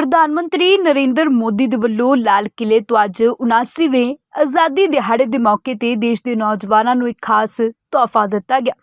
ਪ੍ਰਧਾਨ ਮੰਤਰੀ ਨਰਿੰਦਰ ਮੋਦੀ ਦੇ ਵੱਲੋਂ ਲਾਲ ਕਿਲੇ ਤੋਂ ਅੱਜ 79ਵੇਂ ਆਜ਼ਾਦੀ ਦਿਹਾੜੇ ਦੇ ਮੌਕੇ ਤੇ ਦੇਸ਼ ਦੇ ਨੌਜਵਾਨਾਂ ਨੂੰ ਇੱਕ ਖਾਸ ਤੋਹਫਾ ਦਿੱਤਾ ਗਿਆ।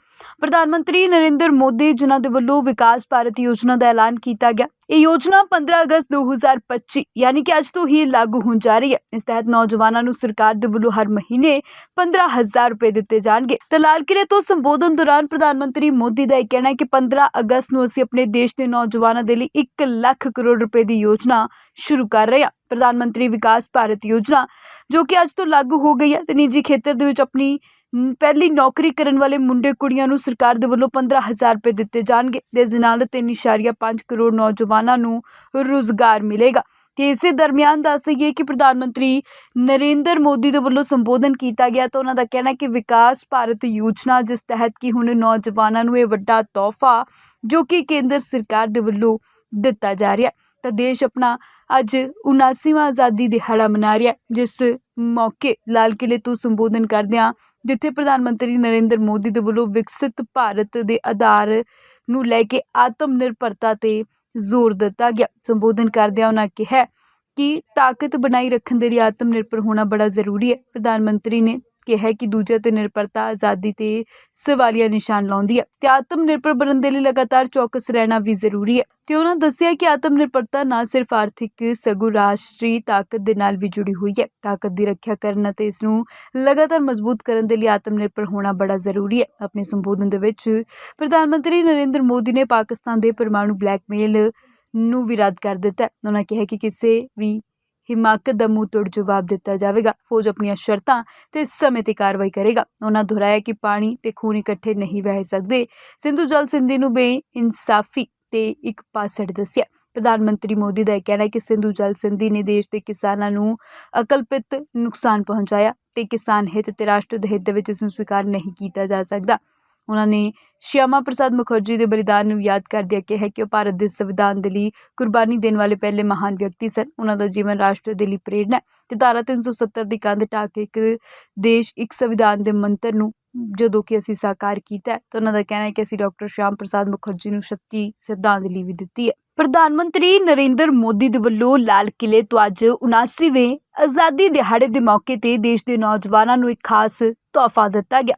ਪ੍ਰਧਾਨ ਮੰਤਰੀ ਨਰਿੰਦਰ ਮੋਦੀ, ਜਿਨ੍ਹਾਂ ਦੇ ਵੱਲੋਂ ਵਿਕਾਸ ਭਾਰਤ ਯੋਜਨਾ ਦਾ ਐਲਾਨ ਕੀਤਾ ਗਿਆ, ਇਹ ਯੋਜਨਾ 15 ਅਗਸਤ 2025 ਯਾਨੀ ਕਿ ਅੱਜ ਤੋਂ ਹੀ ਲਾਗੂ ਹੋਣ ਜਾ ਰਹੀ ਹੈ। ਇਸ ਤਹਿਤ ਨੌਜਵਾਨਾਂ ਨੂੰ ਸਰਕਾਰ ਦੇ ਵੱਲੋਂ ਹਰ ਮਹੀਨੇ 15000 ਰੁਪਏ ਦਿੱਤੇ ਜਾਣਗੇ। ਤੇ ਲਾਲ ਕਿਲੇ ਤੋਂ ਸੰਬੋਧਨ ਦੌਰਾਨ ਪ੍ਰਧਾਨ ਮੰਤਰੀ ਮੋਦੀ ਦਾ ਇਹ ਕਹਿਣਾ ਹੈ ਕਿ 15 ਅਗਸਤ ਨੂੰ ਅਸੀਂ ਆਪਣੇ ਦੇਸ਼ ਦੇ ਨੌਜਵਾਨਾਂ ਦੇ ਲਈ 1 ਲੱਖ ਕਰੋੜ ਰੁਪਏ ਦੀ ਯੋਜਨਾ ਸ਼ੁਰੂ ਕਰ ਰਹੇ ਹਾਂ। ਪ੍ਰਧਾਨ ਮੰਤਰੀ ਵਿਕਾਸ ਭਾਰਤ ਯੋਜਨਾ, ਜੋ ਕਿ ਅੱਜ ਤੋਂ ਲਾਗੂ ਹੋ ਗਈ ਹੈ, ਤੇ ਨਿੱਜੀ ਖੇਤਰ ਦੇ ਵਿੱਚ ਆਪਣੀ ਪਹਿਲੀ ਨੌਕਰੀ ਕਰਨ ਵਾਲੇ ਮੁੰਡੇ ਕੁੜੀਆਂ ਨੂੰ ਸਰਕਾਰ ਦੇ ਵੱਲੋਂ 15000 ਰੁਪਏ ਦਿੱਤੇ ਜਾਣਗੇ ਤੇ ਇਸ ਦੇ ਨਾਲ 3.5 ਕਰੋੜ ਨੌਜਵਾਨਾਂ ਨੂੰ ਰੁਜ਼ਗਾਰ ਮਿਲੇਗਾ। ਤੇ ਇਸੇ ਦਰਮਿਆਨ ਦੱਸ ਦਈਏ ਕਿ ਪ੍ਰਧਾਨ ਮੰਤਰੀ ਨਰਿੰਦਰ ਮੋਦੀ ਦੇ ਵੱਲੋਂ ਸੰਬੋਧਨ ਕੀਤਾ ਗਿਆ ਤਾਂ ਉਹਨਾਂ ਦਾ ਕਹਿਣਾ ਕਿ ਵਿਕਾਸ ਭਾਰਤ ਯੋਜਨਾ, ਜਿਸ ਤਹਿਤ ਕਿ ਹੁਣ ਨੌਜਵਾਨਾਂ ਨੂੰ ਇਹ ਵੱਡਾ ਤੋਹਫਾ ਜੋ ਕਿ ਕੇਂਦਰ ਸਰਕਾਰ ਦੇ ਵੱਲੋਂ ਦਿੱਤਾ ਜਾ ਰਿਹਾ ਹੈ। ਤਾਂ ਦੇਸ਼ ਆਪਣਾ ਅੱਜ 79ਵਾਂ ਆਜ਼ਾਦੀ ਦਿਹਾੜਾ ਮਨਾ ਰਿਹਾ ਜਿਸ ਮੌਕੇ ਲਾਲ ਕਿਲੇ ਤੋਂ ਸੰਬੋਧਨ ਕਰਦਿਆਂ ਜਿੱਥੇ ਪ੍ਰਧਾਨ ਮੰਤਰੀ ਨਰਿੰਦਰ ਮੋਦੀ ਦੇ ਵੱਲੋਂ ਵਿਕਸਿਤ ਭਾਰਤ ਦੇ ਆਧਾਰ ਨੂੰ ਲੈ ਕੇ ਆਤਮ ਨਿਰਭਰਤਾ ਤੇ ਜ਼ੋਰ ਦਿੱਤਾ ਗਿਆ। ਸੰਬੋਧਨ ਕਰਦਿਆਂ ਉਹਨਾਂ ਕਿਹਾ ਕਿ ਤਾਕਤ ਬਣਾਈ ਰੱਖਣ ਦੇ ਲਈ ਆਤਮ ਨਿਰਭਰ ਹੋਣਾ ਬੜਾ ਜ਼ਰੂਰੀ ਹੈ। ਪ੍ਰਧਾਨ ਮੰਤਰੀ ਨੇ ਕਿਹਾ ਕਿ ਦੂਜਿਆਂ ਤੇ ਨਿਰਭਰਤਾ ਆਜ਼ਾਦੀ ਤੇ ਸਵਾਲੀਆ ਨਿਸ਼ਾਨ ਲਾਉਂਦੀ ਹੈ ਤੇ ਆਤਮ ਨਿਰਭਰ ਬਣਨ ਦੇ ਲਈ ਲਗਾਤਾਰ ਚੌਕਸ ਰਹਿਣਾ ਵੀ ਜ਼ਰੂਰੀ ਹੈ ਤੇ ਉਹਨਾਂ ਦੱਸਿਆ ਕਿ ਆਤਮ ਨਿਰਭਰਤਾ ਨਾ ਸਿਰਫ ਆਰਥਿਕ ਸਗੋਂ ਰਾਸ਼ਟਰੀ ਤਾਕਤ ਦੇ ਨਾਲ ਵੀ ਜੁੜੀ ਹੋਈ ਹੈ। ਤਾਕਤ ਦੀ ਰੱਖਿਆ ਕਰਨ ਅਤੇ ਇਸ ਨੂੰ ਲਗਾਤਾਰ ਮਜ਼ਬੂਤ ਕਰਨ ਦੇ ਲਈ ਆਤਮ ਨਿਰਭਰ ਹੋਣਾ ਬੜਾ ਜ਼ਰੂਰੀ ਹੈ। ਆਪਣੇ ਸੰਬੋਧਨ ਦੇ ਵਿੱਚ ਪ੍ਰਧਾਨ ਮੰਤਰੀ ਨਰਿੰਦਰ ਮੋਦੀ ਨੇ ਪਾਕਿਸਤਾਨ ਦੇ ਪਰਮਾਣੂ ਬਲੈਕਮੇਲ ਨੂੰ ਵੀ ਰੱਦ ਕਰ ਦਿੱਤਾ ਉਹਨਾਂ ਕਿਹਾ ਕਿ ਕਿਸੇ ਵੀ ਹਿਮਾਕਤ ਦਾ ਮੂੰਹ ਤੋੜ ਜਵਾਬ ਦਿੱਤਾ ਜਾਵੇਗਾ। ਫੌਜ ਆਪਣੀਆਂ ਸ਼ਰਤਾਂ ਤੇ ਸਮੇਂ ਤੇ ਕਾਰਵਾਈ ਕਰੇਗਾ। ਉਹਨਾਂ ਦੁਹਰਾਇਆ ਕਿ ਪਾਣੀ ਤੇ ਖੂਨ ਇਕੱਠੇ ਨਹੀਂ ਵਹਿ ਸਕਦੇ। ਸਿੰਧੂ ਜਲ ਸਿੰਧੀ ਨੂੰ ਬੇਇਨਸਾਫੀ ਤੇ ਇੱਕ ਪਾਸੜ ਦੱਸਿਆ। ਪ੍ਰਧਾਨ ਮੰਤਰੀ ਮੋਦੀ ਦਾ ਇਹ ਕਹਿਣਾ ਹੈ ਕਿ ਸਿੰਧੂ ਜਲ ਸਿੰਧੀ ਨੇ ਦੇਸ਼ ਦੇ ਕਿਸਾਨਾਂ ਨੂੰ ਅਕਲਪਿਤ ਨੁਕਸਾਨ ਪਹੁੰਚਾਇਆ ਤੇ ਕਿਸਾਨ ਹਿੱਤ ਤੇ ਰਾਸ਼ਟਰ ਦੇ ਹਿੱਤ ਦੇ ਵਿੱਚ ਇਸ ਨੂੰ ਸਵੀਕਾਰ ਨਹੀਂ ਕੀਤਾ ਜਾ ਸਕਦਾ। ਉਹਨਾਂ ਨੇ ਸ਼ਿਆਮਾ ਪ੍ਰਸਾਦ ਮੁਖਰਜੀ ਦੇ ਬਲੀਦਾਨ ਨੂੰ ਯਾਦ ਕਰਦਿਆਂ ਕਿਹਾ ਕਿ ਉਹ ਭਾਰਤ ਦੇ ਸੰਵਿਧਾਨ ਦੇ ਲਈ ਕੁਰਬਾਨੀ ਦੇਣ ਵਾਲੇ ਪਹਿਲੇ ਮਹਾਨ ਵਿਅਕਤੀ ਸਨ। ਉਹਨਾਂ ਦਾ ਜੀਵਨ ਰਾਸ਼ਟਰ ਦੇ ਲਈ ਪ੍ਰੇਰਣਾ ਹੈ ਤੇ ਧਾਰਾ 370 ਦੀ ਕੰਧ ਢਾਹ ਕੇ ਇੱਕ ਦੇਸ਼ ਇੱਕ ਸੰਵਿਧਾਨ ਦੇ ਮੰਤਰ ਨੂੰ ਜਦੋਂ ਕਿ ਅਸੀਂ ਸਾਕਾਰ ਕੀਤਾ ਤਾਂ ਉਹਨਾਂ ਦਾ ਕਹਿਣਾ ਹੈ ਕਿ ਅਸੀਂ ਡਾਕਟਰ ਸ਼ਿਆਮ ਪ੍ਰਸਾਦ ਮੁਖਰਜੀ ਨੂੰ ਸ਼ਕਤੀ ਸ਼ਰਧਾਂਜਲੀ ਵੀ ਦਿੱਤੀ ਹੈ। ਪ੍ਰਧਾਨ ਮੰਤਰੀ ਨਰਿੰਦਰ ਮੋਦੀ ਦੇ ਵੱਲੋਂ ਲਾਲ ਕਿਲੇ ਤੋਂ ਅੱਜ 79ਵੇਂ ਆਜ਼ਾਦੀ ਦਿਹਾੜੇ ਦੇ ਮੌਕੇ ਤੇ ਦੇਸ਼ ਦੇ ਨੌਜਵਾਨਾਂ ਨੂੰ ਇੱਕ ਖਾਸ ਤੋਹਫਾ ਦਿੱਤਾ ਗਿਆ।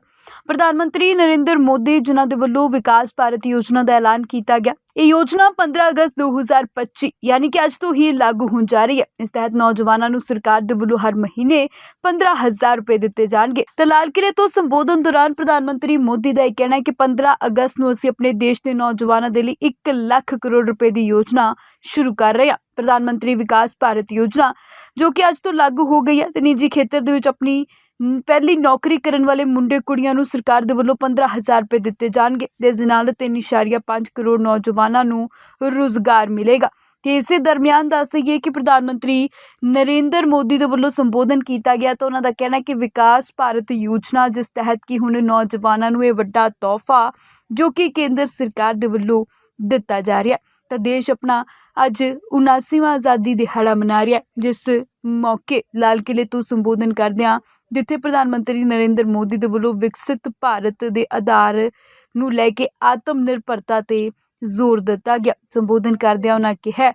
ਪ੍ਰਧਾਨ ਮੰਤਰੀ ਨਰਿੰਦਰ ਮੋਦੀ, ਜਿਨ੍ਹਾਂ ਦੇ ਵੱਲੋਂ ਵਿਕਾਸ ਭਾਰਤ ਯੋਜਨਾ ਦਾ ਐਲਾਨ ਕੀਤਾ ਗਿਆ, ਇਹ ਯੋਜਨਾ 15 ਅਗਸਤ 2025 ਯਾਨੀ ਕਿ ਅੱਜ ਤੋਂ ਹੀ ਲਾਗੂ ਹੋਣ ਜਾ ਰਹੀ ਹੈ। ਇਸ ਤਹਿਤ ਨੌਜਵਾਨਾਂ ਨੂੰ ਸਰਕਾਰ ਦੇ ਵੱਲੋਂ ਹਰ ਮਹੀਨੇ 15000 ਰੁਪਏ ਦਿੱਤੇ ਜਾਣਗੇ। ਤੇ ਲਾਲ ਕਿਲੇ ਤੋਂ ਸੰਬੋਧਨ ਦੌਰਾਨ ਪ੍ਰਧਾਨ ਮੰਤਰੀ ਮੋਦੀ ਦਾ ਇਹ ਕਹਿਣਾ ਹੈ ਕਿ 15 ਅਗਸਤ ਨੂੰ ਅਸੀਂ ਆਪਣੇ ਦੇਸ਼ ਦੇ ਨੌਜਵਾਨਾਂ ਦੇ ਲਈ 1 ਲੱਖ ਕਰੋੜ ਰੁਪਏ ਦੀ ਯੋਜਨਾ ਸ਼ੁਰੂ ਕਰ ਰਹੇ ਹਾਂ। ਪ੍ਰਧਾਨ ਮੰਤਰੀ ਵਿਕਾਸ ਭਾਰਤ ਯੋਜਨਾ, ਜੋ ਕਿ ਅੱਜ ਤੋਂ ਲਾਗੂ ਹੋ ਗਈ ਹੈ, ਤੇ ਨਿੱਜੀ ਖੇਤਰ ਦੇ ਵਿੱਚ ਆਪਣੀ ਪਹਿਲੀ ਨੌਕਰੀ ਕਰਨ ਵਾਲੇ ਮੁੰਡੇ ਕੁੜੀਆਂ ਨੂੰ ਸਰਕਾਰ ਦੇ ਵੱਲੋਂ 15000 ਰੁਪਏ ਦਿੱਤੇ ਜਾਣਗੇ ਤੇ ਇਸ ਤਿੰਨ ਨਾਲ 3.5 ਕਰੋੜ ਨੌਜਵਾਨਾਂ ਨੂੰ ਰੁਜ਼ਗਾਰ ਮਿਲੇਗਾ। ਤੇ ਇਸੇ ਦਰਮਿਆਨ ਦੱਸ ਦਈਏ ਕਿ ਪ੍ਰਧਾਨ ਮੰਤਰੀ ਨਰਿੰਦਰ ਮੋਦੀ ਦੇ ਵੱਲੋਂ ਸੰਬੋਧਨ ਕੀਤਾ ਗਿਆ ਤਾਂ ਉਹਨਾਂ ਦਾ ਕਹਿਣਾ ਕਿ ਵਿਕਾਸ ਭਾਰਤ ਯੋਜਨਾ, ਜਿਸ ਤਹਿਤ ਕਿ ਹੁਣ ਨੌਜਵਾਨਾਂ ਨੂੰ ਇਹ ਵੱਡਾ ਤੋਹਫਾ ਜੋ ਕਿ ਕੇਂਦਰ ਸਰਕਾਰ ਦੇ ਵੱਲੋਂ ਦਿੱਤਾ ਜਾ ਰਿਹਾ ਤਾਂ ਦੇਸ਼ ਆਪਣਾ ਅੱਜ 79ਵਾਂ ਆਜ਼ਾਦੀ ਦਿਹਾੜਾ ਮਨਾ ਰਿਹਾ ਜਿਸ ਮੌਕੇ ਲਾਲ ਕਿਲੇ ਤੋਂ ਸੰਬੋਧਨ ਕਰਦਿਆਂ ਜਿੱਥੇ ਪ੍ਰਧਾਨ ਮੰਤਰੀ ਨਰਿੰਦਰ ਮੋਦੀ ਦੇ ਵੱਲੋਂ ਵਿਕਸਿਤ ਭਾਰਤ ਦੇ ਆਧਾਰ ਨੂੰ ਲੈ ਕੇ ਆਤਮ ਨਿਰਭਰਤਾ ਤੇ ਜ਼ੋਰ ਦਿੱਤਾ ਗਿਆ। ਸੰਬੋਧਨ ਕਰਦਿਆਂ ਉਹਨਾਂ ਕਿਹਾ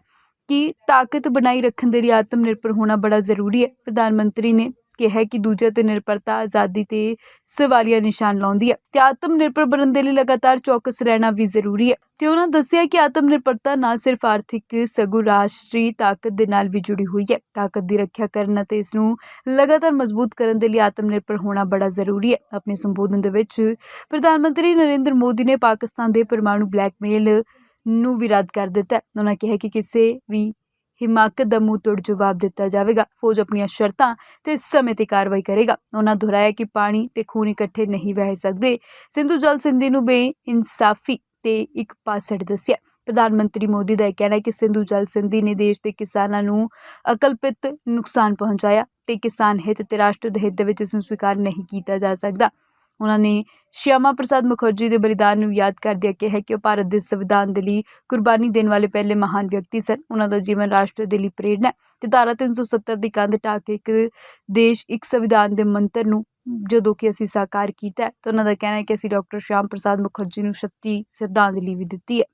ਕਿ ਤਾਕਤ ਬਣਾਈ ਰੱਖਣ ਦੇ ਲਈ ਆਤਮ ਨਿਰਭਰ ਹੋਣਾ ਬੜਾ ਜ਼ਰੂਰੀ ਹੈ। ਪ੍ਰਧਾਨ ਮੰਤਰੀ ਨੇ ਕਿਹਾ ਕਿ ਦੂਜਿਆਂ ਤੇ ਨਿਰਭਰਤਾ ਆਜ਼ਾਦੀ ਤੇ ਸਵਾਲੀਆ ਨਿਸ਼ਾਨ ਲਾਉਂਦੀ ਹੈ ਅਤੇ ਆਤਮ ਨਿਰਭਰ ਬਣਨ ਦੇ ਲਈ ਲਗਾਤਾਰ ਚੌਕਸ ਰਹਿਣਾ ਵੀ ਜ਼ਰੂਰੀ ਹੈ ਅਤੇ ਉਹਨਾਂ ਦੱਸਿਆ ਕਿ ਆਤਮ ਨਿਰਭਰਤਾ ਨਾ ਸਿਰਫ ਆਰਥਿਕ, ਸਗੋਂ ਰਾਸ਼ਟਰੀ ਤਾਕਤ ਦੇ ਨਾਲ ਵੀ ਜੁੜੀ ਹੋਈ ਹੈ। ਤਾਕਤ ਦੀ ਰੱਖਿਆ ਕਰਨ ਅਤੇ ਇਸ ਨੂੰ ਲਗਾਤਾਰ ਮਜ਼ਬੂਤ ਕਰਨ ਦੇ ਲਈ ਆਤਮ ਨਿਰਭਰ ਹੋਣਾ ਬੜਾ ਜ਼ਰੂਰੀ ਹੈ। ਆਪਣੇ ਸੰਬੋਧਨ ਦੇ ਵਿੱਚ ਪ੍ਰਧਾਨ ਮੰਤਰੀ ਨਰਿੰਦਰ ਮੋਦੀ ਨੇ ਪਾਕਿਸਤਾਨ ਦੇ ਪਰਮਾਣੂ ਬਲੈਕਮੇਲ ਨੂੰ ਵੀ ਰੱਦ ਕਰ ਦਿੱਤਾ ਉਹਨਾਂ ਕਿਹਾ ਕਿ ਕਿਸੇ ਵੀ ਹਿਮਾਕਤ ਦਾ ਮੂੰਹ ਤੋੜ ਜਵਾਬ ਦਿੱਤਾ ਜਾਵੇਗਾ। ਫੌਜ ਆਪਣੀਆਂ ਸ਼ਰਤਾਂ ਤੇ ਸਮੇਂ ਤੇ ਕਾਰਵਾਈ ਕਰੇਗਾ। ਉਹਨਾਂ ਦੁਹਰਾਇਆ ਕਿ ਪਾਣੀ ਤੇ ਖੂਨ ਇਕੱਠੇ ਨਹੀਂ ਵਹਿ ਸਕਦੇ। ਸਿੰਧੂ ਜਲ ਸਿੰਧੀ ਨੂੰ ਬੇਇਨਸਾਫੀ ਤੇ ਇੱਕ ਪਾਸੜ ਦੱਸਿਆ। ਪ੍ਰਧਾਨ ਮੰਤਰੀ ਮੋਦੀ ਦਾ ਇਹ ਕਹਿਣਾ ਹੈ ਕਿ ਸਿੰਧੂ ਜਲ ਸਿੰਧੀ ਨੇ ਦੇਸ਼ ਦੇ ਕਿਸਾਨਾਂ ਨੂੰ ਅਕਲਪਿਤ ਨੁਕਸਾਨ ਪਹੁੰਚਾਇਆ ਤੇ ਕਿਸਾਨ ਹਿੱਤ ਤੇ ਰਾਸ਼ਟਰ ਦੇ ਹਿੱਤ ਦੇ ਵਿੱਚ ਇਸ ਨੂੰ ਸਵੀਕਾਰ ਨਹੀਂ ਕੀਤਾ ਜਾ ਸਕਦਾ। ਉਹਨਾਂ ਨੇ ਸ਼ਿਆਮਾ ਪ੍ਰਸਾਦ ਮੁਖਰਜੀ ਦੇ ਬਲੀਦਾਨ ਨੂੰ ਯਾਦ ਕਰਦਿਆਂ ਕਿਹਾ ਕਿ ਉਹ ਭਾਰਤ ਦੇ ਸੰਵਿਧਾਨ ਦੇ ਲਈ ਕੁਰਬਾਨੀ ਦੇਣ ਵਾਲੇ ਪਹਿਲੇ ਮਹਾਨ ਵਿਅਕਤੀ ਸਨ। ਉਹਨਾਂ ਦਾ ਜੀਵਨ ਰਾਸ਼ਟਰ ਦੇ ਲਈ ਪ੍ਰੇਰਣਾ ਹੈ ਤੇ ਧਾਰਾ 370 ਦੀ ਕੰਧ ਢਾਹ ਕੇ ਇੱਕ ਦੇਸ਼, ਇੱਕ ਸੰਵਿਧਾਨ ਦੇ ਮੰਤਰ ਨੂੰ ਜਦੋਂ ਕਿ ਅਸੀਂ ਸਾਕਾਰ ਕੀਤਾ ਤਾਂ ਉਹਨਾਂ ਦਾ ਕਹਿਣਾ ਹੈ ਕਿ ਅਸੀਂ ਡਾਕਟਰ ਸ਼ਿਆਮ ਪ੍ਰਸਾਦ ਮੁਖਰਜੀ ਨੂੰ ਸ਼ਕਤੀ ਸ਼ਰਧਾਂਜਲੀ ਵੀ ਦਿੱਤੀ ਹੈ।